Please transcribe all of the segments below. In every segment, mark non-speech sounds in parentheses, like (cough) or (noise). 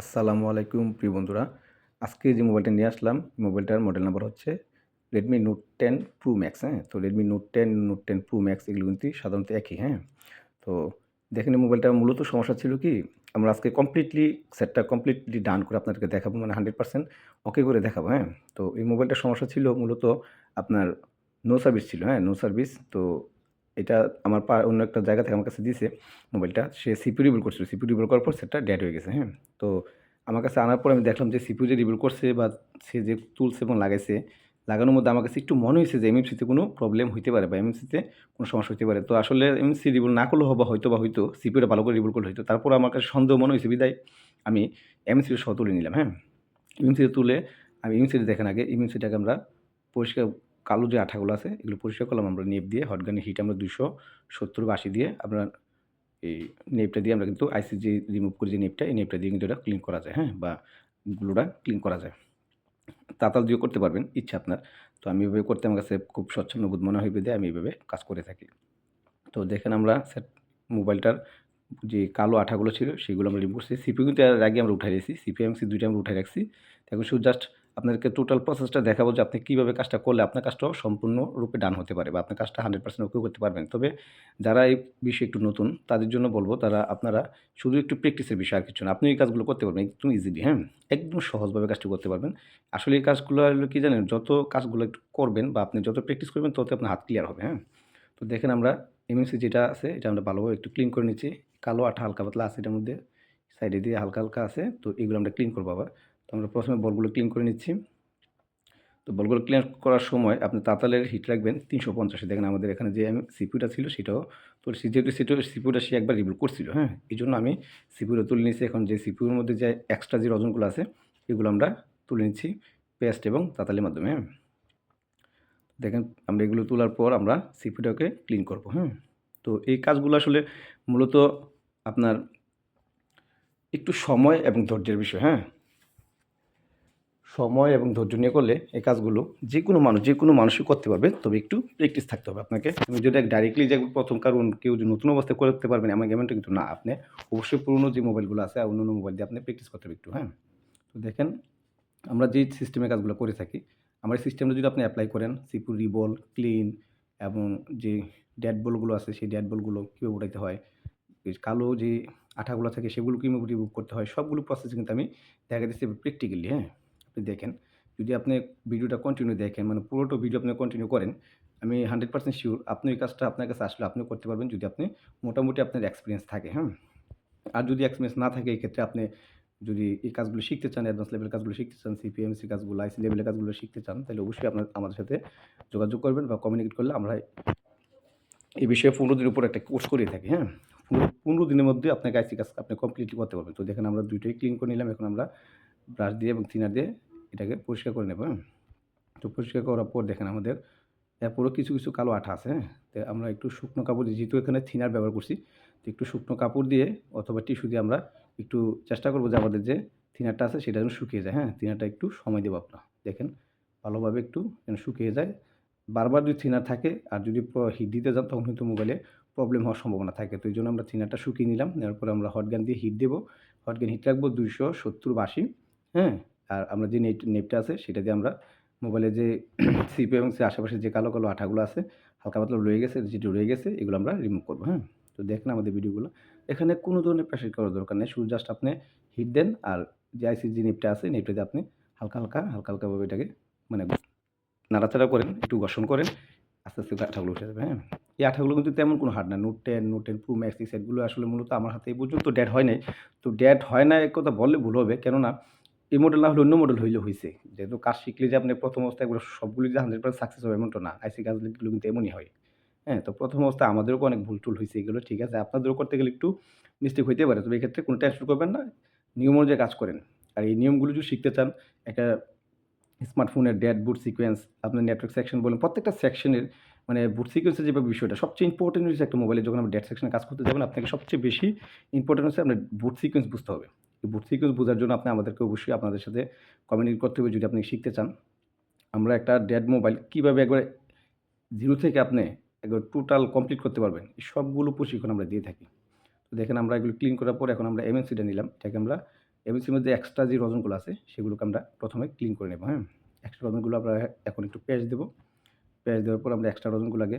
আসসালামু আলাইকুম, প্রিয় বন্ধুরা। আজকে যে মোবাইলটা নিয়ে আসলাম, মোবাইলটার মডেল নাম্বার হচ্ছে Redmi note ten pro max হ্যাঁ? তো Redmi note ten note ten pro max এগুলো কিন্তু সাধারণত একই হ্যাঁ? তো দেখেন, এই মোবাইলটার মূলত সমস্যা ছিল কি, আমরা আজকে কমপ্লিটলি সেটটা কমপ্লিটলি ডান করে আপনাদেরকে দেখাবো মানে হান্ড্রেড পার্সেন্ট ওকে করে দেখাবো হ্যাঁ? তো এই মোবাইলটার সমস্যা ছিল মূলত আপনার নো সার্ভিস ছিল হ্যাঁ? নো সার্ভিস তো এটা আমার পা অন্য একটা জায়গা থেকে আমার কাছে দিয়েছে মোবাইলটা। সে সিপি রিভিল করছিল। সিপি রিভিল করার পর সেটটা ড্যাড হয়ে গেছে হ্যাঁ? তো আমার কাছে আনার পর আমি দেখলাম যে সিপিউ যে রিভিল করছে বা সে যে তুলছে এবং লাগাইছে, লাগানোর মধ্যে আমার কাছে একটু মনে হয়েছে যে এমএমসিতে কোনো প্রবলেম হইতে পারে বা এমএমসিতে কোনো সমস্যা হতে পারে। তো আসলে এমএমসি রিভিল না করলেও হবা হয়তো বা, হয়তো সিপিউটা ভালো করে রিভিল করলে হয়তো। তারপর আমার কাছে সন্দেহ মনে হয়েছে, বিদায়। আমি এমএমসি সহ তুলে নিলাম হ্যাঁ? এমএমসিতে তুলে আমি এমএমসিতে দেখেন আগে। এমএমসিটাকে আমরা পরিষ্কার কালো যে আঠাগুলো আছে, এগুলো পরিষ্কার করলাম আমরা নেপ দিয়ে। হটগানের হিট আমরা দুশো সত্তর বা আশি দিয়ে আমরা এই নেপটা দিয়ে আমরা কিন্তু আইসি যে রিমুভ করি যে নেপটা, এই নেপটা দিয়ে কিন্তু এটা ক্লিন করা যায় হ্যাঁ? বা গ্লুটা ক্লিন করা যায়। তাতাল দিয়েও করতে পারবেন, ইচ্ছা আপনার। তো আমি এভাবে করতে আমার কাছে খুব স্বচ্ছন্দ মনে হয় বেঁধে আমি এভাবে কাজ করে থাকি। তো দেখেন আমরা সেট মোবাইলটার যে কালো আঠাগুলো ছিল, সেগুলো আমরা রিমুভ করছি। সিপি কিন্তু আগে আমরা উঠাই রেখেছি সিপিএমসি দুইটা আমরা উঠাই রাখছি। এখন শুধু জাস্ট আপনাদেরকে টোটাল প্রসেসটা দেখাবো যে আপনি কীভাবে কাজটা করলে আপনার কাজটাও সম্পূর্ণরূপে ডান হতে পারে বা আপনার কাজটা হান্ড্রেড পার্সেন্ট ওকে করতে পারবেন। তবে যারা এই বিষয়ে একটু নতুন, তাদের জন্য বলব তারা, আপনারা শুধু একটু প্র্যাকটিসের বিষয় আর কিছু না। আপনি এই কাজগুলো করতে পারবেন, একদম ইজিলি হ্যাঁ? একদম সহজভাবে কাজটা করতে পারবেন। আসলে এই কাজগুলো হলো কি জানেন, যত কাজগুলো একটু করবেন বা আপনি যত প্র্যাকটিস করবেন, তত আপনার হাত ক্লিয়ার হবে হ্যাঁ? তো দেখেন আমরা এমএমসি যেটা আছে, এটা আমরা ভালোভাবে একটু ক্লিন করে নিচ্ছি। কালো আঠা হালকা পাতলা আছে এটার মধ্যে সাইডে দিয়ে হালকা হালকা আছে, তো এগুলো আমরা ক্লিন করব আবার। তো আমরা প্রথমে বলগুলো ক্লিন করে নিচ্ছি। তো বলগুলো ক্লিয়ার করার সময় আপনি তাতালের হিট রাখবেন তিনশো পঞ্চাশে। দেখেন আমাদের এখানে যে আমি সিপিউটা ছিল সেটাও তো যেহেতু সেটা সিপিউটা সে একবার রিভিউ করছিল হ্যাঁ? এই জন্য আমি সিপিউটা তুলে নিচ্ছি এখন যে সিপিউর মধ্যে যে এক্সট্রা যে রজনগুলো আছে, এগুলো আমরা তুলে নিচ্ছি পেস্ট এবং তাতালের মাধ্যমে হ্যাঁ? দেখেন আমরা এগুলো তোলার পর আমরা সিপিউটাকে ক্লিন করব হ্যাঁ? তো এই কাজগুলো আসলে মূলত আপনার একটু সময় এবং ধৈর্যের বিষয় হ্যাঁ? সময় এবং ধৈর্য নিয়ে করলে এই কাজগুলো যে কোনো মানুষ যে কোনো মানুষই করতে পারবে। তবে একটু প্র্যাকটিস থাকতে হবে আপনাকে। আমি যদি ডাইরেক্টলি যে প্রথম কারণ কেউ যে নতুন অবস্থায় করতে পারবেন এমন গেমটা কিন্তু না। আপনি অবশ্যই পুরনো যে মোবাইলগুলো আছে অন্য অন্য মোবাইল দিয়ে আপনি প্র্যাকটিস করতে হবে একটু হ্যাঁ? তো দেখেন, আমরা যে সিস্টেমে কাজগুলো করে থাকি, আমার এই সিস্টেমটা যদি আপনি অ্যাপ্লাই করেন সিপুর রিবল ক্লিন এবং যে ড্যাড বলগুলো আছে, সেই ড্যাড বলগুলো কীভাবে উঠাইতে হয় কালো যে আঠাগুলো থাকে, সেগুলো কীভাবে রিমুভ করতে হয়, সবগুলো প্রসেস কিন্তু আমি দেখা দিচ্ছি প্র্যাকটিক্যালি হ্যাঁ? আপনি দেখেন। যদি আপনি ভিডিওটা কন্টিনিউ দেখেন মানে পুরোটা ভিডিও আপনি কন্টিনিউ করেন, আমি হান্ড্রেড পার্সেন্ট শিওর আপনি এই কাজটা আপনার কাছে আসলে আপনিও করতে পারবেন যদি আপনি মোটামুটি আপনার এক্সপিরিয়েন্স থাকে হ্যাঁ আর যদি এক্সপিরিয়েন্স না থাকে এই ক্ষেত্রে আপনি যদি এই কাজগুলো শিখতে চান অ্যাডভান্স লেভেলের কাজগুলো শিখতে চান সিপিএমসি কাজগুলো আইসি লেভেলের কাজগুলো শিখতে চান, তাহলে অবশ্যই আপনার, আমাদের সাথে যোগাযোগ করবেন বা কমিউনিকেট করলে আমরা এই বিষয়ে পনেরো দিনের উপর একটা কোর্স করিয়ে থাকি হ্যাঁ? পনেরো দিনের মধ্যে আপনাকে আইসি কাজ আপনি কমপ্লিটলি করতে পারবেন। তো দেখেন আমরা দুইটাই ক্লিন করে নিলাম, এখন আমরা ব্রাশ দিয়ে এবং থিনার দিয়ে এটাকে পরিষ্কার করে নেব হ্যাঁ? তো পরিষ্কার করার পর দেখেন আমাদের এরপরও কিছু কিছু কালো আঠা আছে হ্যাঁ? তো আমরা একটু শুকনো কাপড় দিয়ে, যেহেতু এখানে থিনার ব্যবহার করছি, তো একটু শুকনো কাপড় দিয়ে অথবা টিস্যু দিয়ে আমরা একটু চেষ্টা করব যে আমাদের যে থিনারটা আছে সেটা যেন শুকিয়ে যায় হ্যাঁ? থিনারটা একটু সময় দেবো আপনার দেখেন ভালোভাবে একটু যেন শুকিয়ে যায়। বারবার যদি থিনার থাকে আর যদি হিট দিতে যান তখন কিন্তু মোবাইলে প্রবলেম হওয়ার সম্ভাবনা থাকে, তো এই জন্য আমরা থিনারটা শুকিয়ে নিলাম। নেওয়ার পরে আমরা হটগান দিয়ে হিট দেবো। হটগান হিট রাখব দুইশো সত্তর বা আশি। হ্যাঁ। আর আমরা যে নেট, নেটটা আছে সেটা দিয়ে আমরা মোবাইলে যে (coughs) সিপি এবং সে আশেপাশে যে কালো কালো আঠাগুলো আছে, হালকা পাতলা রয়ে গেছে যেটি রয়ে গেছে, এগুলো আমরা রিমুভ করব হ্যাঁ। তো দেখেন আমাদের ভিডিওগুলো। এখানে কোনো ধরনের প্রেশার করার দরকার নেই, শুধু জাস্ট আপনি হিট দেন আর যে আইসি যে নেপটা আছে নেপটা দিয়ে আপনি হালকা হালকা হালকা হালকাভাবে এটাকে মানে নাড়াচাড়া করেন, একটু ঘর্ষণ করেন, আস্তে আস্তে আঠাগুলো উঠে যাবে হ্যাঁ। এই আঠাগুলো কিন্তু তেমন কোনো হার্ড না note ten note ten pro max এই সেটগুলো আসলে মূলত আমার হাতে এই পর্যন্ত ড্যাড হয় নাই। তো ড্যাড হয় না, এক কথা বললে ভুল হবে, কেননা এই মডেল না হলে অন্য মডেল হইলে হয়েছে যেহেতু কাজ শিখলে যে আপনি প্রথম অবস্থায় এগুলো সবগুলি যে হান্ড্রেড পার্সেন্ট সাকসেস হবে এমনটা না। আইসি কাজগুলো কিন্তু এমনই হয়। হ্যাঁ তো প্রথম অবস্থায় আমাদেরও অনেক ভুল টুল হয়েছে এগুলো, ঠিক আছে? আপনাদেরও করতে গেলে একটু মিস্টেক হইতে পারে। তবে এক্ষেত্রে কোনো টেনশন করবেন না। নিয়ম অনুযায়ী কাজ করেন। আর এই নিয়মগুলো যদি শিখতে চান, একটা স্মার্টফোনের ড্যাট বুট সিকোয়েন্স আপনার নেটওয়ার্ক সেকশন বলেন, প্রত্যেকটা সেকশনের মানে বুট সিকোয়েন্সের যে বিষয়টা, সবচেয়ে ইম্পর্টেন্ট হচ্ছে একটা মোবাইলে যখন আপনি ড্যাট সেকশনে কাজ করতে যাবেন, আপনাকে সবচেয়ে বেশি ইম্পর্টেন্ট হচ্ছে আপনার বুট সিকোয়েন্স বুঝতে হবে। এই সিকোয়েন্স বোঝার জন্য আপনি আমাদেরকে অবশ্যই আপনাদের সাথে কমিউনিকেট করতে হবে যদি আপনি শিখতে চান। আমরা একটা ড্যাড মোবাইল কীভাবে একবারে জিরো থেকে আপনি একবার টোটাল কমপ্লিট করতে পারবেন সবগুলো প্রশিক্ষণ আমরা দিয়ে থাকি। তো দেখেন আমরা এগুলো ক্লিন করার পর এখন আমরা এমএনসিটা নিলাম, এটাকে আমরা এমএনসির মধ্যে এক্সট্রা যে রজনগুলো আছে, সেগুলোকে আমরা প্রথমে ক্লিন করে নেব হ্যাঁ? এক্সট্রা রজনগুলো আমরা এখন একটু পেঁয়াজ দেবো পেঁয়াজ দেওয়ার পর আমরা এক্সট্রা রজনগুলো আগে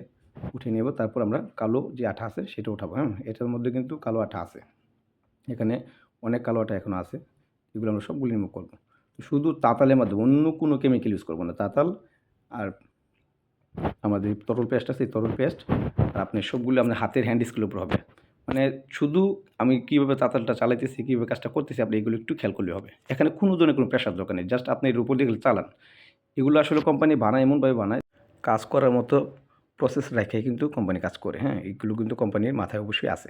উঠিয়ে নেব, তারপর আমরা কালো যে আঠা আছে সেটা উঠাবো হ্যাঁ? এটার মধ্যে কিন্তু কালো আঠা আছে। এখানে অনেক কালো আঠা এখনও আছে, এগুলো আমরা সবগুলো রিমুভ করব। শুধু তাতালের মাধ্যমে, অন্য কোনো কেমিক্যাল ইউজ করব না। তাতাল আর আমাদের তরল পেস্ট আছে তরল পেস্ট আর আপনি সবগুলো আপনার হাতের হ্যান্ড স্কিলের উপর হবে। মানে শুধু আমি কীভাবে তাতালটা চালাইতেছি, কীভাবে কাজটা করতেছি, আপনি এগুলো একটু খেয়াল করলে হবে। এখানে কোনো ধরনের কোনো প্রেশার দরকার নেই জাস্ট আপনি এর উপর দিয়ে চালান। এগুলো আসলে কোম্পানি বানায়, এমনভাবে বানায়, কাজ করার মতো প্রসেস রেখে কিন্তু কোম্পানি কাজ করে হ্যাঁ? এগুলো কিন্তু কোম্পানির মাথায় অবশ্যই আছে।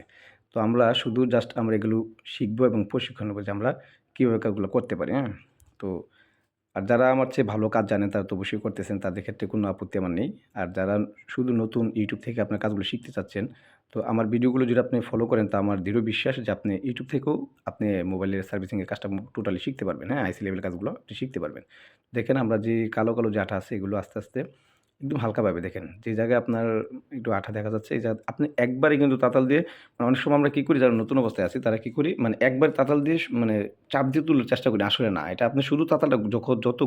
তো আমরা শুধু জাস্ট আমরা এগুলো শিখব এবং প্রশিক্ষণ নেব যে আমরা কীভাবে কাজগুলো করতে পারি হ্যাঁ? তো আর যারা আমার চেয়ে ভালো কাজ জানেন, তারা তো অবশ্যই করতেছেন, তাদের ক্ষেত্রে কোনো আপত্তি আমার নেই। আর যারা শুধু নতুন ইউটিউব থেকে আপনার কাজগুলো শিখতে চাচ্ছেন, তো আমার ভিডিওগুলো যদি আপনি ফলো করেন, তা আমার দৃঢ় বিশ্বাস যে আপনি ইউটিউব থেকেও আপনি মোবাইলের সার্ভিসিংয়ের কাজটা টোটালি শিখতে পারবেন হ্যাঁ? আইসি লেভেল কাজগুলো আপনি শিখতে পারবেন। দেখেন আমরা যে কালো কালো আঠা আছে, এগুলো আস্তে আস্তে একদম হালকাভাবে দেখেন। যে জায়গায় আপনার একটু আঠা দেখা যাচ্ছে, এই জায়গা, আপনি একবারই কিন্তু তাতাল দিয়ে মানে অনেক সময় আমরা কী করি, যারা নতুন অবস্থায় আছি, তারা কী করি মানে একবার তাতাল দিয়ে মানে চাপ দিয়ে তুলার চেষ্টা করি, আসলে না, এটা আপনি শুধু তাতালটা যখন যত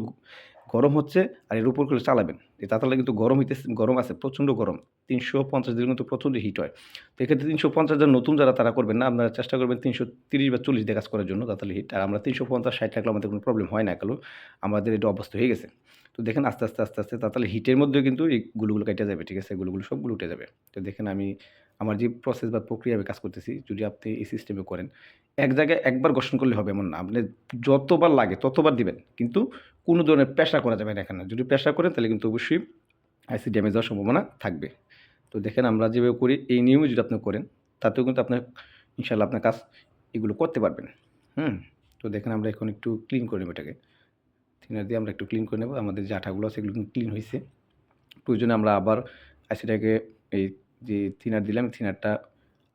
গরম হচ্ছে আর এর উপর করে চালাবেন। এই তাতালটা কিন্তু গরম হইতে গরম আছে, প্রচণ্ড গরম। তিনশো পঞ্চাশ ডিগ্রি কিন্তু প্রচণ্ড হিট হয়। তো এক্ষেত্রে তিনশো পঞ্চাশ যারা নতুন যারা তারা করবেন না, আপনারা চেষ্টা করবেন তিনশো তিরিশ বা চল্লিশ দিয়ে কাজ করার জন্য তাতাল হিট আর আমরা তিনশো পঞ্চাশ, ষাট থাকলে আমাদের কোনো প্রবলেম হয় না এগুলো আমাদের এটা অবস্থা হয়ে গেছে। তো দেখেন আস্তে আস্তে আস্তে আস্তে তাতালে হিটের মধ্যেও কিন্তু এই গুলোগুলো কেটে যাবে, ঠিক আছে? গুলোগুলো সবগুলো উঠে যাবে। তো দেখেন আমি আমার যে প্রসেস বা প্রক্রিয়া আমি কাজ করতেছি, যদি আপনি এই সিস্টেমে করেন, এক জায়গায় একবার ঘর্ষণ করলে হবে এমন না। আপনি যতবার লাগে ততবার দিবেন। কিন্তু কোনো ধরনের পেশা করা যাবে না এখানে। যদি পেশা করেন তাহলে কিন্তু অবশ্যই আইসি ড্যামেজ হওয়ার সম্ভাবনা থাকবে। তো দেখেন আমরা যেভাবে করি, এই নিয়মে যদি আপনি করেন, তাতেও কিন্তু আপনার ইনশাল্লাহ আপনার কাজ এগুলো করতে পারবেন। হুম? তো দেখেন আমরা এখন একটু ক্লিন করে নেব এটাকে। থিনার দিয়ে আমরা একটু ক্লিন করে নেব। আমাদের যে আঠাগুলো আছে এগুলো কিন্তু ক্লিন হয়েছে। প্রয়োজনে আমরা আবার আইসিটাকে এই যে থিনার দিলাম থিনারটা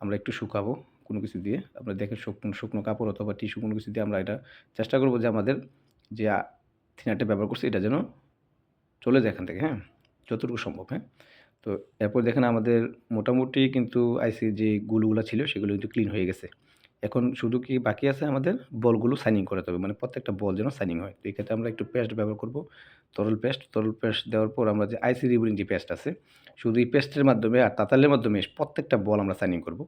আমরা একটু শুকাবো কোনো কিছু দিয়ে। আমরা দেখে শুকনো শুকনো কাপড় অথবা টিস্যু কোনো কিছু দিয়ে আমরা এটা চেষ্টা করব যে আমাদের যে থিনারটা ব্যবহার করছি, এটা যেন চলে যায় এখান থেকে হ্যাঁ? যতটুকু সম্ভব হ্যাঁ? তো এরপর দেখেন আমাদের মোটামুটি কিন্তু আইসি যে গুলগুলো ছিল সেগুলো কিন্তু ক্লিন হয়ে গেছে। এখন শুধু কি বাকি আছে আমাদের? বলগুলো সাইনিং করাতে হবে মানে প্রত্যেকটা বল যেন সাইনিং হয়। তো এক্ষেত্রে আমরা একটু পেস্ট ব্যবহার করব। তরল পেস্ট তরল পেস্ট দেওয়ার পর আমরা যে আইসি রিবুলিং যে পেস্ট আছে, শুধু এই পেস্টের মাধ্যমে আর তাতালের মাধ্যমে প্রত্যেকটা বল আমরা সাইনিং করব।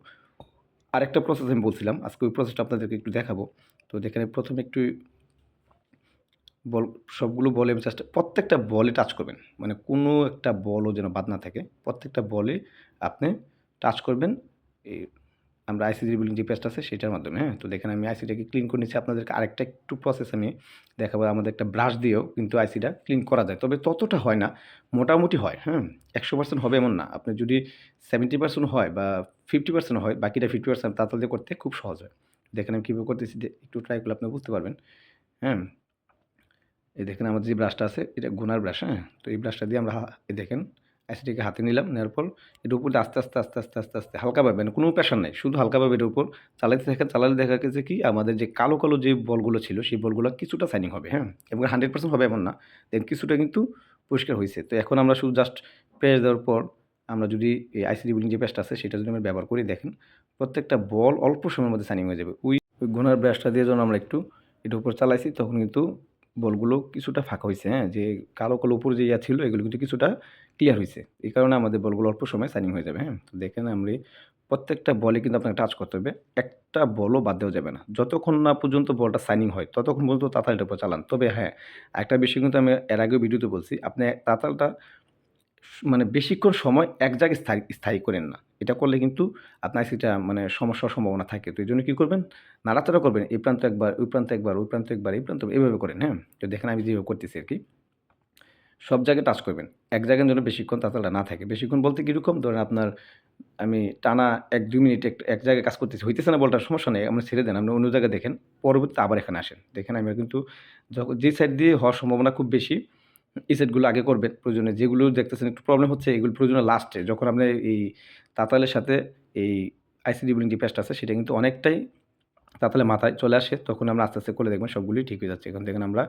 আরেকটা প্রসেস আমি বলছিলাম, আজকে ওই প্রসেসটা আপনাদেরকে একটু দেখাবো। তো যেখানে প্রথমে একটু বল, সবগুলো বলে আমি চেষ্টা প্রত্যেকটা বলে টাচ করবেন। মানে কোনো একটা বলও যেন বাদ না থাকে। প্রত্যেকটা বলে আপনি টাচ করবেন। এই আমরা আইসি রিবিলিং যে পেস্ট আছে, সেটার মাধ্যমে হ্যাঁ? তো দেখেন আমি আইসিটাকে ক্লিন করে নিচ্ছি আপনাদেরকে আরেকটা একটু প্রসেস আমি দেখাবো। আমাদের একটা ব্রাশ দিয়েও কিন্তু আইসিটা ক্লিন করা যায়। তবে ততটা হয় না, মোটামুটি হয় হ্যাঁ? একশো পার্সেন্ট হবে এমন না। আপনি যদি সেভেন্টি পার্সেন্ট হয় বা ফিফটি পার্সেন্ট হয়, বাকিটা ফিফটি পার্সেন্ট তাড়াতাড়ি করতে খুব সহজ হয়। দেখেন আমি কীভাবে করতেছি একটু ট্রাই করলে আপনি বুঝতে পারবেন হ্যাঁ? এই দেখেন আমাদের যে ব্রাশটা আছে, এটা গুনার ব্রাশ হ্যাঁ? তো এই ব্রাশটা দিয়ে আমরা এই দেখেন অ্যাসিডটিকে হাতে নিলাম, নেওয়ার পর এটার উপর আস্তে আস্তে আস্তে আস্তে আস্তে আস্তে হালকাভাবে মানে কোনো প্রেশার নেই, শুধু হালকাভাবে এটার উপর চালাতে দেখা চালালে দেখা গেছে কি, আমাদের যে কালো কালো যে বলগুলো ছিল, সেই বলগুলো কিছুটা সাইনিং হবে হ্যাঁ? এবং হান্ড্রেড পার্সেন্ট হবে এমন না দেন কিছুটা কিন্তু পরিষ্কার হয়েছে। তো এখন আমরা শুধু জাস্ট পেঁয়াজ দেওয়ার পর আমরা যদি এই আইসিডি বিলিং যে পেস্ট আছে, সেটা যদি আমরা ব্যবহার করি, দেখেন, প্রত্যেকটা বল অল্প সময়ের মধ্যে সাইনিং হয়ে যাবে। ওই গুনার ব্রাশটা দিয়ে যখন আমরা একটু এটার উপর চালাইছি, তখন কিন্তু বলগুলো কিছুটা ফাঁকা হয়েছে হ্যাঁ? যে কালো কালো উপর যে ইয়া ছিল, এগুলো কিন্তু কিছুটা ক্লিয়ার হয়েছে এই কারণে আমাদের বলগুলো অল্প সময় সাইনিং হয়ে যাবে হ্যাঁ? তো দেখেন আমরা প্রত্যেকটা বলে কিন্তু আপনাকে টাচ করতে হবে, একটা বলও বাদ দেওয়া যাবে না। যতক্ষণ না পর্যন্ত বলটা সাইনিং হয়, ততক্ষণ পর্যন্ত তাতালটার উপর চালান। তবে হ্যাঁ একটা বিষয় কিন্তু আমি এর আগেও ভিডিওতে বলছি, আপনি তাতালটা মানে বেশিক্ষণ সময় এক জায়গায় স্থায়ী স্থায়ী করেন না। এটা করলে কিন্তু আপনার সেটা মানে সমস্যার সম্ভাবনা থাকে। তো এই জন্য কী করবেন? নাড়াচাড়া করবেন। এই প্রান্ত একবার, ওই প্রান্ত একবার, ওই প্রান্ত একবার, এই প্রান্ত এইভাবে করেন হ্যাঁ? তো দেখেন আমি যেভাবে করতেছি আর কি। সব জায়গায় টাচ করবেন। এক জায়গায় যেন বেশিক্ষণ তাতালটা না থাকে। বেশিক্ষণ বলতে কীরকম? ধরেন আপনার আমি টানা এক, দুই মিনিট এক জায়গায় কাজ করতেছি। হইতেছে না বলটার সমস্যা নেই। আপনি ছেড়ে দেন, আপনি অন্য জায়গায় দেখেন। পরবর্তীতে আবার এখানে আসেন। দেখেন আমি কিন্তু যে সাইড দিয়ে হওয়ার সম্ভাবনা খুব বেশি এই আগে করবেন, প্রয়োজনে যেগুলো দেখতেছেন একটু প্রবলেম হচ্ছে, এগুলো প্রয়োজনে লাস্টে যখন আপনি এই তাতালের সাথে এই আইসিডি বিলিং যে পেস্ট আছে, সেটা কিন্তু অনেকটাই তাতালে মাথায় চলে আসে, তখন আমরা আস্তে আস্তে করে দেখবেন সবগুলোই ঠিক হয়ে যাচ্ছে। এখন দেখেন আমরা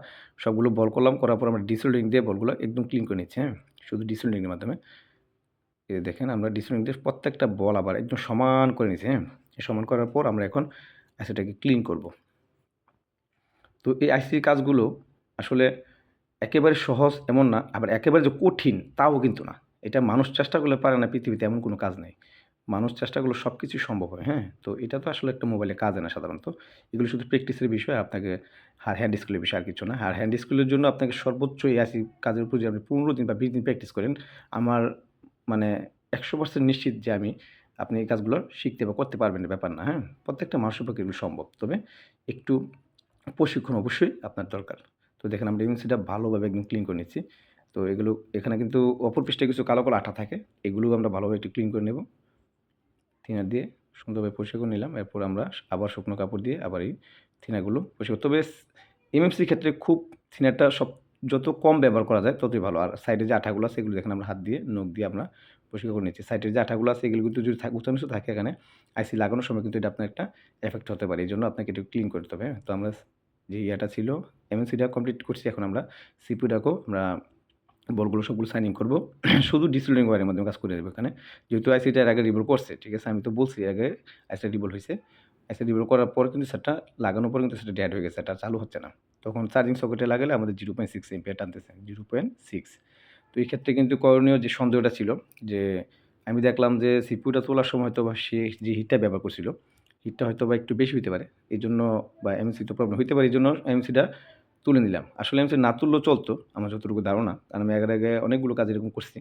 সবগুলো বল করলাম, করার পর আমরা ডিসোল্ডিং দিয়ে বলগুলো একদম ক্লিন করে নিচ্ছি হ্যাঁ? শুধু ডিসোল্ডিংয়ের মাধ্যমে। দেখেন আমরা ডিসোল্ডিং দিয়ে প্রত্যেকটা বল আবার একদম সমান করে নিচ্ছি হ্যাঁ? সমান করার পর আমরা এখন সেটাকে ক্লিন করব। তো এই আইসির কাজগুলো আসলে একেবারে সহজ এমন না, আবার একেবারে যে কঠিন তাও কিন্তু না। এটা মানুষ চেষ্টা করলে পারে না, পৃথিবীতে এমন কোনো কাজ নেই। মানুষ চেষ্টা করলে সব কিছুই সম্ভব হয় হ্যাঁ? তো এটা তো আসলে একটা মোবাইলে কাজে না সাধারণত। এগুলো শুধু প্র্যাকটিসের বিষয়, আপনাকে হার হ্যান্ড স্কুলের বিষয় আর কিছু না। হার হ্যান্ড স্কুলের জন্য আপনাকে সর্বোচ্চ এই আশি কাজের উপর যদি আপনি পনেরো দিন বা বিশ দিন প্র্যাকটিস করেন, আমার মানে একশো পার্সেন্ট নিশ্চিত যে আমি আপনি এই কাজগুলো শিখতে বা করতে পারবেন ব্যাপার না হ্যাঁ? প্রত্যেকটা মানুষের পক্ষে এগুলো সম্ভব। তবে একটু প্রশিক্ষণ অবশ্যই আপনার দরকার। তো দেখেন আমরা এজেন্সিটা ভালোভাবে একদম ক্লিন করে নিচ্ছি। তো এগুলো, এখানে কিন্তু অপর পৃষ্ঠে কিছু কালো কালো আঠা থাকে, এগুলো আমরা ভালোভাবে একটু ক্লিন করে নেব। থিনার দিয়ে সুন্দরভাবে পরিষ্কার করে নিলাম, এরপর আমরা আবার শুকনো কাপড় দিয়ে আবার এই থিনাগুলো পরিষ্কার তবে এমএমসির ক্ষেত্রে খুব থিনারটা সব, যত কম ব্যবহার করা যায় ততই ভালো। আর সাইডে যে আঠাগুলো আছে এগুলো দেখেন আমরা হাত দিয়ে, নখ দিয়ে আমরা পরিষ্কার করে নিচ্ছি। সাইডের যে আঠাগুলো আছে এগুলো কিন্তু যদি উঁচানিচু থাকে এখানে আইসি লাগানোর সময় কিন্তু এটা আপনার একটা এফেক্ট হতে পারে। এই জন্য আপনাকে একটু ক্লিন করতে হবে হ্যাঁ? তো আমরা যে ইয়াটা ছিল এমএনসিটা কমপ্লিট করছি এখন আমরা। সিপিউটাকেও আমরা বলগুলো সবগুলো সাইনিং করব। শুধু ডিসপ্লিনিং ওয়ারের মাধ্যমে কাজ করে দেবো এখানে। যেহেতু আইসিটা এর আগে রিভোল করছে, ঠিক আছে? আমি তো বলছি এর আগে আইসিটা রিভোল হয়েছে। আইসিটা রিভোল করার পর কিন্তু সেটা লাগানোর পর কিন্তু সেটা ড্যাড হয়ে গেছে এটা চালু হচ্ছে না। তখন চার্জিং সকেটে লাগালে আমাদের জিরো পয়েন্ট সিক্স এমপিয়ার টানতেছে জিরো পয়েন্ট সিক্স তো এই ক্ষেত্রে কিন্তু করণীয় যে সন্দেহটা ছিল, যে আমি দেখলাম যে সিপিউটা তোলার সময় হয়তো বা সে যে হিটটা ব্যবহার করছিল হিটটা হয়তো বা একটু বেশি হতে পারে। এই জন্য বা এমসি তো প্রবলেম হতে পারে এই জন্য এমসিটা তুলে নিলাম। আসলে এমসি না তুললেও চলতো, আমার যতটুকু ধারণা। কারণ আমি আগে আগে অনেকগুলো কাজ এরকম করছি।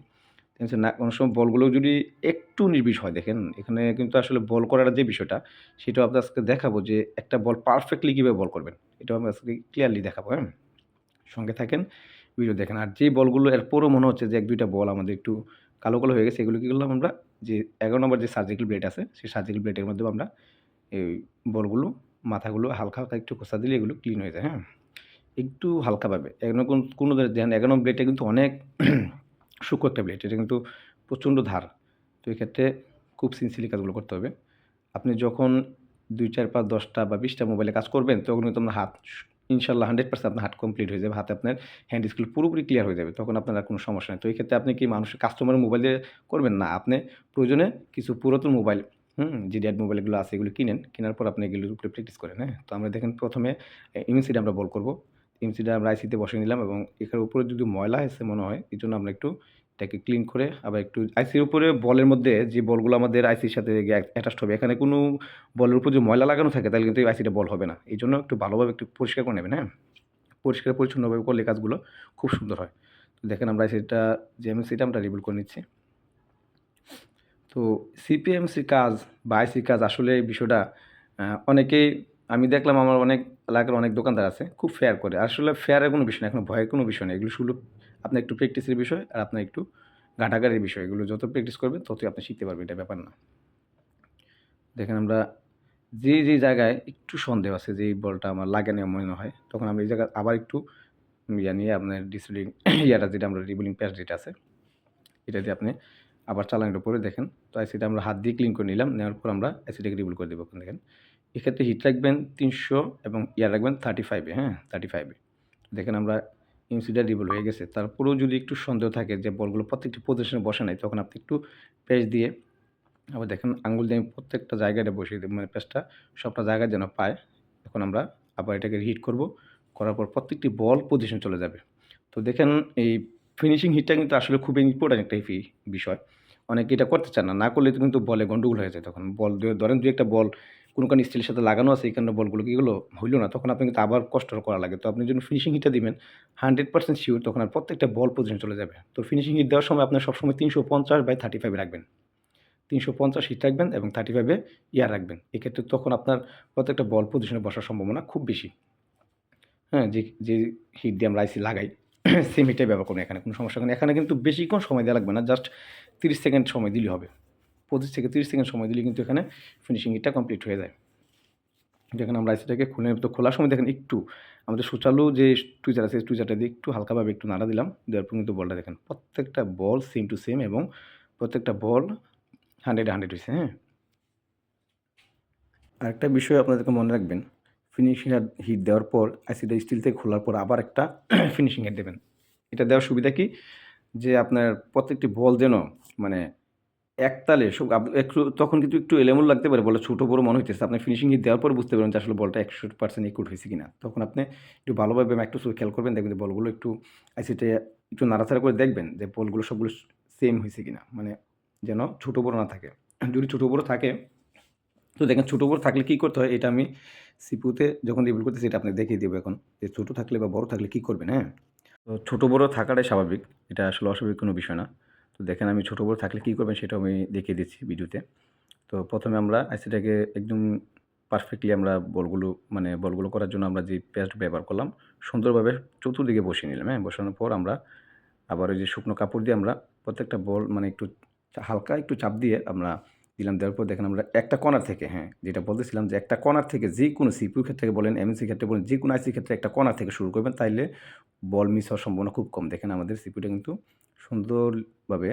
এমসি না, কোনো সময় বলগুলো যদি একটু নির্বিষ হয়, দেখেন, এখানে কিন্তু আসলে বল করার যে বিষয়টা, সেটাও আপনার আজকে দেখাবো যে একটা বল পারফেক্টলি কীভাবে বল করবেন, এটাও আমি আজকে ক্লিয়ারলি দেখাবো হ্যাঁ? সঙ্গে থাকেন ভিডিও দেখেন। আর যেই বলগুলো, এরপরও মনে হচ্ছে যে এক, দুইটা বল আমাদের একটু কালো কালো হয়ে গেছে, এগুলো কী করলাম আমরা? যে এগারো নম্বর যে সার্জিক্যাল ব্লেড আছে, সেই সার্জিক্যাল ব্লেডের মাধ্যমে আমরা এই বলগুলো, মাথাগুলো হালকা হালকা একটু খোসা দিলে এগুলো ক্লিন হয়ে যায় হ্যাঁ? একটু হালকাভাবে এগুলো কোন দেখেন এগারো ব্লেডটা কিন্তু অনেক (clears throat) সূক্ষ্ম একটা ব্লেড এটা কিন্তু প্রচণ্ড ধার। তো এক্ষেত্রে খুব সিনসিলি কাজগুলো করতে হবে। আপনি যখন দুই, চার, পাঁচ, দশটা বা বিশটা মোবাইলে কাজ করবেন, তখন কিন্তু আপনার হাত, ইনশাল্লাহ হান্ড্রেড পার্সেন্ট আপনার হাত কমপ্লিট হয়ে যাবে, হাতে আপনার হ্যান্ড স্কিল পুরোপুরি ক্লিয়ার হয়ে যাবে, তখন আপনার আর কোনো সমস্যা নেই। তো এই ক্ষেত্রে আপনি কি মানুষের কাস্টমারের মোবাইলে করবেন না? আপনি প্রয়োজনে কিছু পুরাতন মোবাইল হুম, যে ড্যাড মোবাইলগুলো আছে, এগুলো কিনেন, কেনার পর আপনি এগুলোর উপরে প্র্যাকটিস করেন হ্যাঁ? তো আমরা দেখেন প্রথমে ইমিসিডে আমরা বল করব। ইমিসিডে আমরা আইসিতে বসে নিলাম এবং এখানে উপরে যদি ময়লা এসে মনে হয়, এই জন্য আমরা একটু এটাকে ক্লিন করে আবার একটু আইসির উপরে বলের মধ্যে যে বলগুলো আমাদের আইসির সাথে অ্যাটাচড হবে, এখানে কোনো বলের উপর যে ময়লা লাগানো থাকে, তাহলে কিন্তু এই আইসিটা বল হবে না। এই জন্য একটু ভালোভাবে একটু পরিষ্কার করে নেবেন হ্যাঁ? পরিষ্কার পরিচ্ছন্নভাবে করলে কাজগুলো খুব সুন্দর হয়। দেখেন আমরা সেটা যে এমএসিটা আমরা রিভিল করে নিচ্ছি। তো সিপিএমসি কাজ বা আইসি কাজ আসলে এই বিষয়টা অনেকেই আমি দেখলাম আমার অনেক এলাকার অনেক দোকানদার আছে, খুব ফেয়ার করে। আসলে ফেয়ারের কোনো বিষয় না, এখন ভয়ের কোনো বিষয় নেই এগুলো শুধু আপনার একটু প্র্যাকটিসের বিষয় আর আপনার একটু ঘাটাঘাটের বিষয়। এগুলো যত প্র্যাকটিস করবেন, ততই আপনি শিখতে পারবেন, এটা ব্যাপার না। দেখেন আমরা যে যে জায়গায় একটু সন্দেহ আছে যে এই বলটা আমার লাগে না মনে হয়, তখন আমরা এই জায়গায় আবার একটু ইয়া নিয়ে আপনার ডিসপ্লিং (coughs) ইয়াটা যেটা আমরা রিবুলিং প্যাচ যেটা আছে, এটা দিয়ে আপনি আবার চালানোর উপরে দেখেন। তো আইসিটা আমরা হাত দিয়ে ক্লিন করে নিলাম, নেওয়ার পর আমরা আইসিটাকে রিবুল করে দেবো দেখেন। এক্ষেত্রে হিট রাখবেন তিনশো এবং ইয়ার রাখবেন থার্টি ফাইভে হ্যাঁ? থার্টি ফাইভে দেখেন আমরা ইমসিটা রিবল হয়ে গেছে। তারপরেও যদি একটু সন্দেহ থাকে যে বলগুলো প্রত্যেকটি পজিশনে বসে নাই, তখন আপনি একটু পেজ দিয়ে আবার দেখেন আঙুল দিয়ে প্রত্যেকটা জায়গাটা বসিয়ে দেবো মানে পেজটা সবটা জায়গায় যেন পায়। এখন আমরা আবার এটাকে হিট করব, করার পর প্রত্যেকটি বল পজিশন চলে যাবে। তো দেখেন এই ফিনিশিং হিটটা কিন্তু আসলে খুবই ইম্পর্ট্যান্ট একটা বিষয়। অনেকে এটা করতে চান না না করলে তো কিন্তু বলে গন্ডগোল হয়ে যায় তখন। বল ধরেন দু একটা বল, কোনো কোনো স্টিলের সাথে লাগানো আছে, এই কারণে বলগুলো কীগুলো হইল না, তখন আপনি কিন্তু আবার কষ্ট করা লাগে। তো আপনি যখন ফিনিশিং হিটটা দিবেন হান্ড্রেড পার্সেন্ট শিওর তখন আর প্রত্যেকটা বল পজিশন চলে যাবে। তো ফিনিশিং হিট দেওয়ার সময় আপনার সবসময় তিনশো পঞ্চাশ বাই থার্টি ফাইভ রাখবেন। তিনশো পঞ্চাশ হিট রাখবেন এবং থার্টি ফাইভে ইয়ার রাখবেন। এক্ষেত্রে তখন আপনার প্রত্যেকটা বল পজিশনে বসার সম্ভাবনা খুব বেশি। হ্যাঁ যে যে হিট দিয়ে আমরা আইসি লাগাই। সেম হিটটাই ব্যবহার করুন এখানে, কোনো সমস্যা নেই। এখানে কিন্তু বেশিক্ষণ সময় দেওয়া লাগবে না জাস্ট তিরিশ সেকেন্ড সময় দিলে হবে। পঁচিশ থেকে তিরিশ সেকেন্ড সময় দিলে কিন্তু এখানে ফিনিশিং কমপ্লিট হয়ে যায়। যেখানে আমরা আইসিটাকে খুলে, তো খোলার সময় দেখেন একটু, আমাদের সুচালু যে টুইজার আছে টুইজারটা দিয়ে একটু হালকাভাবে একটু নাড়া দিলাম, দেওয়ার পর কিন্তু বলটা দেখেন, প্রত্যেকটা বল সেম টু সেম এবং প্রত্যেকটা বল হান্ড্রেড হান্ড্রেড হয়েছে হ্যাঁ। আরেকটা বিষয় আপনাদেরকে মনে রাখবেন ফিনিশিং হিট দেওয়ার পর আইসিটা স্টিল থেকে খোলার পর আবার একটা (clears throat) ফিনিশিং হেড দেবেন। এটা দেওয়ার সুবিধা কি? যে আপনার প্রত্যেকটি বল যেন মানে একতালে সব একটু তখন কিন্তু একটু এলেমুল লাগতে পারে বলে ছোটো বড় মনে হইতেছে। আপনি ফিনিশিং হিট দেওয়ার পর বুঝতে পারবেন যে আসলে বলটা একশো পার্সেন্ট একুট হয়েছে কিনা। তখন আপনি একটু ভালোভাবে একটু খেয়াল করবেন, দেখবেন যে বলগুলো একটু অ্যাসিডে একটু নাড়াচাড়া করে দেখবেন যে বলগুলো সবগুলো সেম হয়েছে কিনা। মানে যেন ছোটো বড় না থাকে। (clears throat) যদি ছোটো বড় থাকে, তো দেখেন ছোটো বড় থাকলে কী করতে হয়? এটা আমি সিপুতে যখন রিভিউ করতেছি এটা আপনি দেখিয়ে দেবো এখন যে ছোটো থাকলে বা বড় থাকলে কী করবেন হ্যাঁ? তো ছোটো বড় থাকাটাই স্বাভাবিক, এটা আসলে অস্বাভাবিক কোনো বিষয় না। তো দেখেন আমি ছোটো বড় থাকলে কী করবেন সেটাও আমি দেখিয়ে দিচ্ছি ভিডিওতে। তো প্রথমে আমরা আইসিটাকে একদম পারফেক্টলি আমরা বলগুলো মানে বলগুলো করার জন্য আমরা যে পেস্ট ব্যবহার করলাম, সুন্দরভাবে চতুর্দিকে বসিয়ে নিলাম হ্যাঁ? বসানোর পর আমরা আবার ওই যে শুকনো কাপড় দিয়ে আমরা প্রত্যেকটা বল মানে একটু হালকা একটু চাপ দিয়ে আমরা দিলাম, দেওয়ার পর দেখেন আমরা একটা কণার থেকে হ্যাঁ যেটা বলতেছিলাম যে একটা কণার থেকে যে কোনো সিপিউ ক্ষেত্রে বলেন এমএনসি ক্ষেত্রে বলেন, যে কোনো আইসি ক্ষেত্রে একটা কণার থেকে শুরু করবেন, তাইলে বল মিস হওয়ার সম্ভাবনা খুব কম। দেখেন আমাদের সিপিউটা কিন্তু সুন্দরভাবে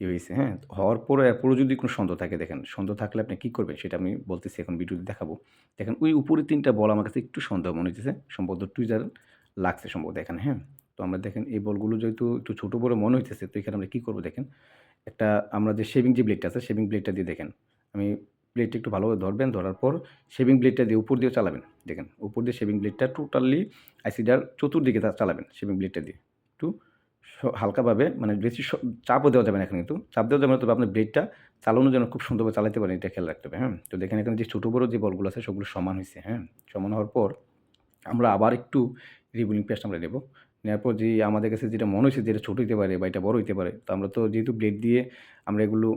ইয়ে হয়েছে হ্যাঁ হওয়ার পরে এরপরও যদি কোনো সন্দেহ থাকে, দেখেন সন্দেহ থাকলে আপনি কী করবেন, সেটা আমি বলতেছি এখন ভিডিওতে দেখাবো। দেখেন ওই উপরে তিনটা বল আমার কাছে একটু সন্দেহ মনে হচ্ছে সম্ভবত টুইজার লাগছে সম্ভবত দেখেন হ্যাঁ। তো আমরা দেখেন এই বলগুলো যেহেতু একটু ছোটো বড় মনে হইতেছে, তো এখানে আমরা কী করব দেখেন? একটা আমরা যে শেভিং যে ব্লেডটা আছে শেভিং ব্লেডটা দিয়ে দেখেন। আমি ব্লেডটা একটু ভালোভাবে ধরবেন, ধরার পর শেভিং ব্লেডটা দিয়ে উপর দিয়ে চালাবেন। দেখেন, উপর দিয়ে শেভিং ব্লেডটা টোটালি আইসিডার চতুর্দিকে চালাবেন শেভিং ব্লেডটা দিয়ে। একটু হালকাভাবে মানে বেশি চাপও দেওয়া যাবে না এখানে কিন্তু। চাপ দেওয়া যাবে না, তবে আপনার ব্লেডটা চালানো যেন খুব সুন্দরভাবে চালাতে পারেন, এটা খেয়াল রাখতে হবে হ্যাঁ? তো দেখেন এখানে যে ছোটো বড়ো যে বলগুলো আছে সেগুলো সমান হয়েছে হ্যাঁ? সমান হওয়ার পর আমরা আবার একটু রিবুলিং পেস্ট আমরা নেব। নেওয়ার পর যে আমাদের কাছে যেটা মনে হয়েছে যেটা ছোটো হতে পারে বা এটা বড় হতে পারে, তো আমরা তো যেহেতু ব্লেড দিয়ে আমরা এগুলো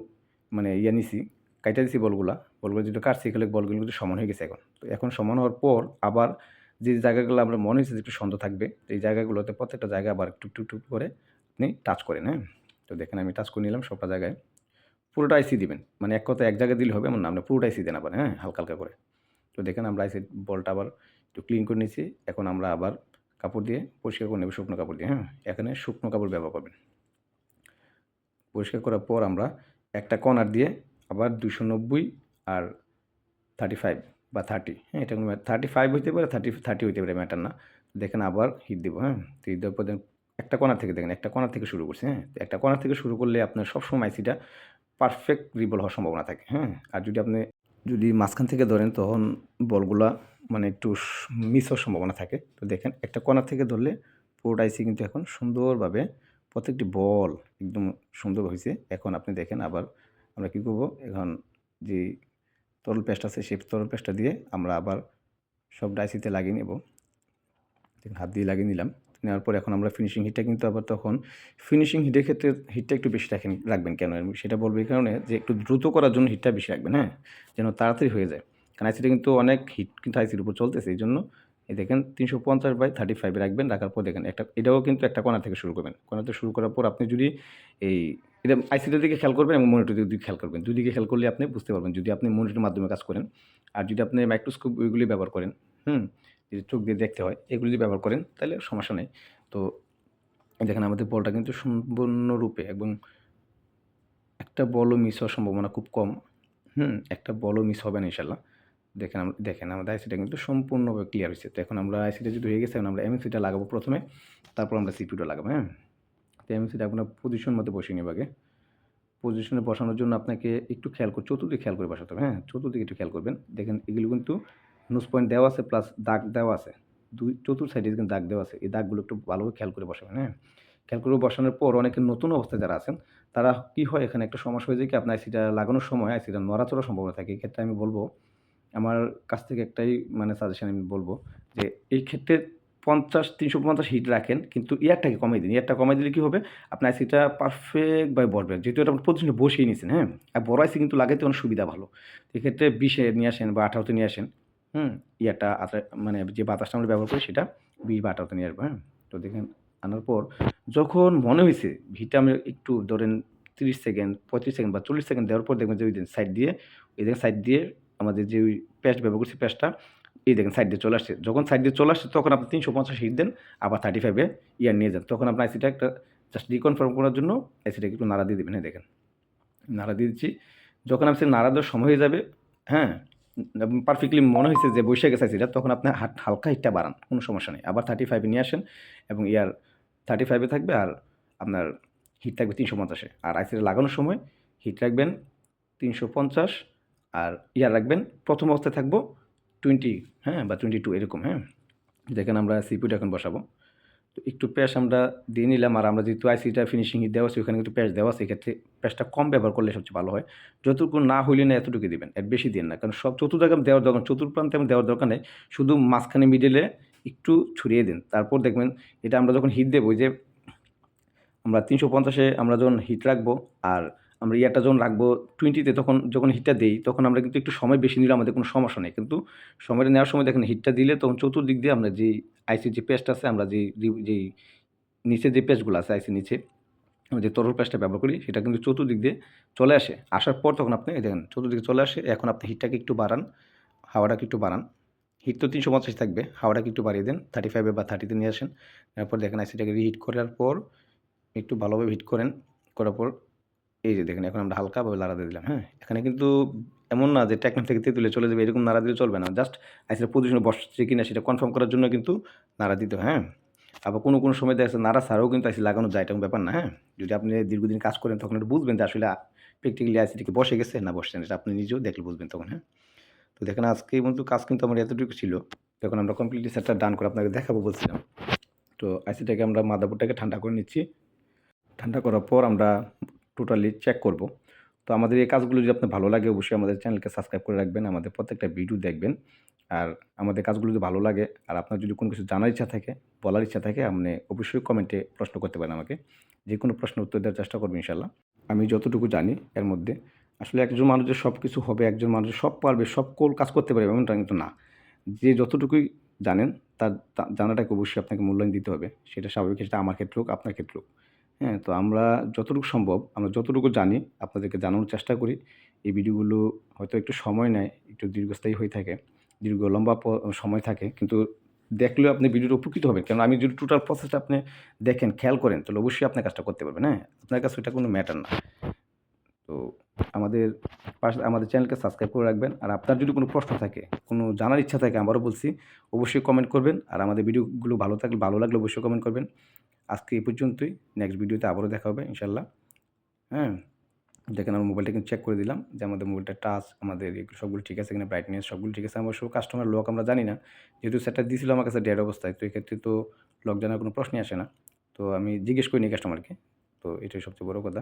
মানে ইয়ে নিছি, কাইটা দিছি বলগুলা, বলগুলো যেটা কাটছি, এগুলো বলগুলো কিন্তু সমান হয়ে গেছে এখন। তো এখন সমান হওয়ার পর আবার যে জায়গাগুলো আমরা মনে হয়েছে যে একটু সন্দেহ থাকবে, এই জায়গাগুলোতে প্রত্যেকটা জায়গা আবার একটু টুক টুক করে আপনি টাচ করেন হ্যাঁ? তো দেখেন আমি টাচ করে নিলাম সবটা জায়গায়। পুরোটা আইসি দিবেন মানে এক কথা এক জায়গায় দিলে হবে এমন না আমরা পুরোটা আইসি দেন আবার হ্যাঁ? হালকা হালকা করে। তো দেখেন আমরা আইসি বলটা আবার একটু ক্লিন করে নিয়েছি, এখন আমরা আবার কাপড় দিয়ে পরিষ্কার করে নেব শুকনো কাপড় দিয়ে হ্যাঁ? এখানে শুকনো কাপড় ব্যবহার করবেন। পরিষ্কার করার পর আমরা একটা কর্নার দিয়ে আবার দুশো নব্বই আর থার্টি ফাইভ বা থার্টি হ্যাঁ? এটা কোনো থার্টি ফাইভ হইতে পারে থার্টি থার্টি হইতে পারে ম্যাটার না। দেখেন আবার হিট দেবো হ্যাঁ? তো হিট দেওয়ার পর দেখেন একটা কর্নার থেকে দেখেন, একটা কর্নার থেকে শুরু করছি হ্যাঁ? একটা কর্নার থেকে শুরু করলে আপনার সবসময় আইসিটা পারফেক্ট রিবল হওয়ার সম্ভাবনা থাকে হ্যাঁ? আর যদি আপনি যদি মাঝখান থেকে ধরেন, তখন বলগুলা মানে একটু মিস হওয়ার সম্ভাবনা থাকে। তো দেখেন, একটা কর্নার থেকে ধরলে পুরোটা আইসি কিন্তু এখন সুন্দরভাবে প্রত্যেকটি বল একদম সুন্দর হয়েছে। এখন আপনি দেখেন আবার আমরা কী করব? এখন যে তরল পেস্ট আছে, সেই তরল পেস্টটা দিয়ে আমরা আবার সব ডাইসিতে লাগিয়ে নেব। দেখেন, হাত দিয়ে লাগিয়ে নিলাম। নেওয়ার পর এখন আমরা ফিনিশিং হিটটা কিন্তু আবার তখন ফিনিশিং হিটের ক্ষেত্রে হিটটা একটু বেশি রাখেন, রাখবেন কেন? সেটা বলব এই কারণে যে একটু দ্রুত করার জন্য হিটটা বেশি রাখবেন হ্যাঁ? যেন তাড়াতাড়ি হয়ে যায়। কারণ আইসিটা কিন্তু অনেক হিট কিন্তু আইসির উপর চলতেছে, এই জন্য এই দেখেন তিনশো পঞ্চাশ বাই থার্টি ফাইভে রাখবেন, রাখার পর দেখেন একটা, এটাও কিন্তু একটা কণা থেকে শুরু করবেন। কণা থেকে শুরু করার পর আপনি যদি এই, এটা আইসিটার দিকে খেয়াল করবেন এবং মনিটর দিকে খেয়াল করবেন। দুদিকে খেয়াল করলে আপনি বুঝতে পারবেন যদি আপনি মনিটরের মাধ্যমে কাজ করেন। আর যদি আপনি মাইক্রোস্কোপ ওইগুলি ব্যবহার করেন, হুম, যদি চোখ দিয়ে দেখতে হয়, এগুলি যদি ব্যবহার করেন, তাহলে সমস্যা নেই। তো দেখেন আমাদের বলটা কিন্তু সম্পূর্ণরূপে এবং একটা বলও মিস হওয়ার সম্ভাবনা খুব কম, হুম, একটা বলও মিস হবে না ইনশাল্লাহ। দেখেন আমরা দেখেন আমাদের আইসিটা কিন্তু সম্পূর্ণভাবে ক্লিয়ার হয়েছে। তো এখন আমরা আইসিটা যদি হয়ে গেছে আমরা এমএসিটা লাগাবো প্রথমে, তারপর আমরা সিপিউটা লাগাবো হ্যাঁ? তো এমএসিটা আপনার পজিশন মতো বসিয়ে নেব আগে। পজিশনে বসানোর জন্য আপনাকে একটু খেয়াল করে, চতুর্দিকে খেয়াল করে বসাতে হবে হ্যাঁ? চতুর্দিকে একটু খেয়াল করবেন। দেখেন এগুলো কিন্তু নোজ পয়েন্ট দেওয়া আছে প্লাস দাগ দেওয়া আছে। দুই চতুর সাইডে কিন্তু দাগ দেওয়া আছে। এই দাগগুলো একটু ভালোভাবে খেয়াল করে বসাবেন হ্যাঁ? খেয়াল করে বসানোর পর অনেকে নতুন অবস্থায় যারা আছেন, তারা কী হয় এখানে একটা সমস্যা হয়ে যায় কি, আপনার আইসিটা লাগানোর সময় আইসিটা নড়াচড়ার সম্ভাবনা থাকে। এক্ষেত্রে আমি বলব আমার কাছ থেকে একটাই মানে সাজেশন আমি বলব যে, এই ক্ষেত্রে পঞ্চাশ, তিনশো পঞ্চাশ হিট রাখেন, কিন্তু ইয়ারটাকে কমাই দিন। ইয়ারটা কমাই দিলে কী হবে? আপনার আইসিটা পারফেক্টভাবে বসবে। যেহেতু এটা আপনি পজিশনে বসিয়ে নিয়েছেন হ্যাঁ? আর বড় আইসি কিন্তু লাগাইতে অনেক সুবিধা ভালো। এক্ষেত্রে বিশে নিয়ে আসেন বা আঠারোতে নিয়ে আসেন, হুম? ইয়ারটা মানে যে বাতাসটা আমরা ব্যবহার করি সেটা বিশ বা আঠারোতে নিয়ে আসব হ্যাঁ? তো দেখেন, আনার পর যখন মনে হয়েছে ভিটা আমি একটু ধরেন তিরিশ সেকেন্ড, পঁয়ত্রিশ সেকেন্ড বা চল্লিশ সেকেন্ড দেওয়ার পর দেখবেন যে ওই দিন সাইড দিয়ে, ওই দেখেন সাইড দিয়ে আমাদের যে পেস্ট ব্যবহার করছি পেস্টটা এই দেখেন সাইড দিয়ে চলে আসছে। যখন সাইড দিয়ে চলে আসছে, তখন আপনি তিনশো পঞ্চাশ হিট দেন, আবার থার্টি ফাইভে ইয়ার নিয়ে যান। তখন আপনার আইসিটা একটা জাস্ট রিকনফার্ম করার জন্য আইসিটা একটু নাড়া দিয়ে দেবেন। দেখেন, নাড়া দিয়ে দিচ্ছি। যখন আপনি নাড়া দেওয়ার সময় হয়ে যাবে হ্যাঁ পারফেক্টলি মনে হয়েছে যে বসে গেছে আইসিটা তখন আপনি হাট হালকা হিটটা বাড়ান, কোনো সমস্যা নেই। আবার থার্টি ফাইভে নিয়ে আসেন এবং ইয়ার থার্টি ফাইভে থাকবে আর আপনার হিট থাকবে তিনশো পঞ্চাশে। আর আইসিটা লাগানোর সময় হিট রাখবেন তিনশো পঞ্চাশ আর ইয়ার রাখবেন। প্রথম অবস্থায় থাকব টোয়েন্টি হ্যাঁ বা টোয়েন্টি টু এরকম হ্যাঁ। দেখেন আমরা সিপিউটা এখন বসাবো। তো একটু প্যাশ আমরা দিয়ে নিলাম, আর আমরা যেহেতু আইসিটা ফিনিশিং দেওয়া আছে, ওখানে কিন্তু প্যাশ দেওয়া আছে সেক্ষেত্রে প্যাশটা কম ব্যবহার করলে সবচেয়ে ভালো হয়। যতটুকু না হইলে না এতটুকু দিবেন, এর বেশি দিন না। কারণ সব চতুর্দাগাম দেওয়ার দরকার চতুর্প্রান্তে আমি দেওয়ার দরকার নেই। শুধু মাঝখানে মিডিলে একটু ছড়িয়ে দিন। তারপর দেখবেন এটা আমরা যখন হিট দেবো যে আমরা তিনশো পঞ্চাশে আমরা যখন হিট রাখব, আর আমরা ইয়ারটা যখন রাখব টোয়েন্টিতে তখন যখন হিটটা দিই, তখন আমরা কিন্তু একটু সময় বেশি নিলে আমাদের কোনো সমস্যা নেই। কিন্তু সময়টা নেওয়ার সময় দেখেন হিটটা দিলে তখন চতুর্দিক দিয়ে আমরা যে আইসির যে পেস্ট আছে, আমরা যে যেই নিচে যে পেস্টগুলো আছে আইসির নিচে, আমরা যে তরল পেস্টটা ব্যবহার করি, সেটা কিন্তু চতুর্দিক দিয়ে চলে আসে। আসার পর তখন আপনি দেখেন চতুর্দিকে চলে আসে, এখন আপনি হিটটাকে একটু বাড়ান, হাওয়াটাকে একটু বাড়ান। হিট তো তিনশো পঞ্চাশ থাকবে, হাওয়াটাকে একটু বাড়িয়ে দেন থার্টি ফাইভে বা থার্টিতে নিয়ে আসেন। তারপর দেখেন আইসিটাকে রিহিট করার পর, একটু ভালোভাবে হিট করেন, করার পর এই যে দেখেন, এখন আমরা হালকাভাবে নাড়া দিয়ে দিলাম হ্যাঁ? এখানে কিন্তু এমন না যে টেকনিক থেকে তেঁতুলে চলে যাবে, এরকম নাড়া দিলে চলবে না। জাস্ট আইসিটা পজিশনে বসছে কিনা সেটা কনফার্ম করার জন্য কিন্তু নাড়া দিতে হ্যাঁ আবার কোনো কোনো সময় দেখা যাচ্ছে নাড়া ছাড়াও কিন্তু আইসি লাগানো যায় এরকম ব্যাপার না হ্যাঁ? যদি আপনি দীর্ঘদিন কাজ করেন, তখন একটু বুঝবেন যে আসলে প্র্যাকটিক্যালি আইসিটিকে বসে গেছে না বসছে না, এটা আপনি নিজেও দেখলে বুঝবেন তখন হ্যাঁ? তো দেখেন, আজকে কিন্তু কাজ কিন্তু আমার এতটুকু ছিল। তখন আমরা কমপ্লিটলি সেটটা ডান করে আপনাকে দেখাবো বলছিলাম। তো আইসিটাকে আমরা মাদাপুরটাকে ঠান্ডা করে নিচ্ছি। ঠান্ডা করার পর আমরা টোটালি চেক করব। তো আমাদের এই কাজগুলো যদি আপনার ভালো লাগে, অবশ্যই আমাদের চ্যানেলকে সাবস্ক্রাইব করে রাখবেন, আমাদের প্রত্যেকটা ভিডিও দেখবেন। আর আমাদের কাজগুলো যদি ভালো লাগে, আর আপনার যদি কোনো কিছু জানার ইচ্ছা থাকে, বলার ইচ্ছা থাকে, আপনি অবশ্যই কমেন্টে প্রশ্ন করতে পারেন আমাকে। যে কোনো প্রশ্ন উত্তর দেওয়ার চেষ্টা করব ইনশাল্লাহ আমি যতটুকু জানি এর মধ্যে, আসলে একজন মানুষের সব কিছু হবে, একজন মানুষের সব পারবে, সব কোল কাজ করতে পারবে এমনটা কিন্তু না। যে যতটুকুই জানেন, তার জানাটাকে অবশ্যই আপনাকে মূল্যায়ন দিতে হবে। সেটা স্বাভাবিক, সেটা আমার ক্ষেত্রে হোক, আপনার ক্ষেত্রে হোক। হ্যাঁ তো আমরা যতটুকু সম্ভব, আমরা যতটুকু জানি, আপনাদেরকে জানানোর চেষ্টা করি। এই ভিডিওগুলো হয়তো একটু সময় নেয়, একটু দীর্ঘস্থায়ী হয়ে থাকে, দীর্ঘ লম্বা সময় থাকে, কিন্তু দেখলেও আপনি ভিডিওটা উপকৃত হবেন। কারণ আমি যদি টোটাল প্রসেসটা আপনি দেখেন, খেয়াল করেন, তাহলে অবশ্যই আপনার কাজটা করতে পারবেন। হ্যাঁ আপনার কাছে এটা কোনো ম্যাটার না। তো আমাদের পাশে, আমাদের চ্যানেলকে সাবস্ক্রাইব করে রাখবেন। আর আপনার যদি কোনো প্রশ্ন থাকে, কোনো জানার ইচ্ছা থাকে, আবারও বলছি, অবশ্যই কমেন্ট করবেন। আর আমাদের ভিডিওগুলো ভালো থাকলে, ভালো লাগলে অবশ্যই কমেন্ট করবেন। আজকে এই পর্যন্তই। নেক্সট ভিডিওতে আবারও দেখা হবে ইনশাল্লাহ হ্যাঁ দেখেন আমার মোবাইলটা কিন্তু চেক করে দিলাম যে আমাদের মোবাইলটা টাচ আমাদের এগুলো সবগুলো ঠিক আছে এখানে ব্রাইটনেস সবগুলো ঠিক আছে। আমার সব কাস্টমার লক আমরা জানি না, যেহেতু সেটটা দিয়েছিল আমার কাছে ডেড অবস্থায়, তো এক্ষেত্রে তো লক জানার কোনো প্রশ্নই আসে না। তো আমি জিজ্ঞেস করিনি কাস্টমারকে তো এটাই সবচেয়ে বড় কথা।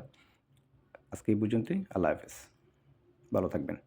আজকে এই পর্যন্তই, আল্লাহ হাফেজ। ভালো থাকবেন।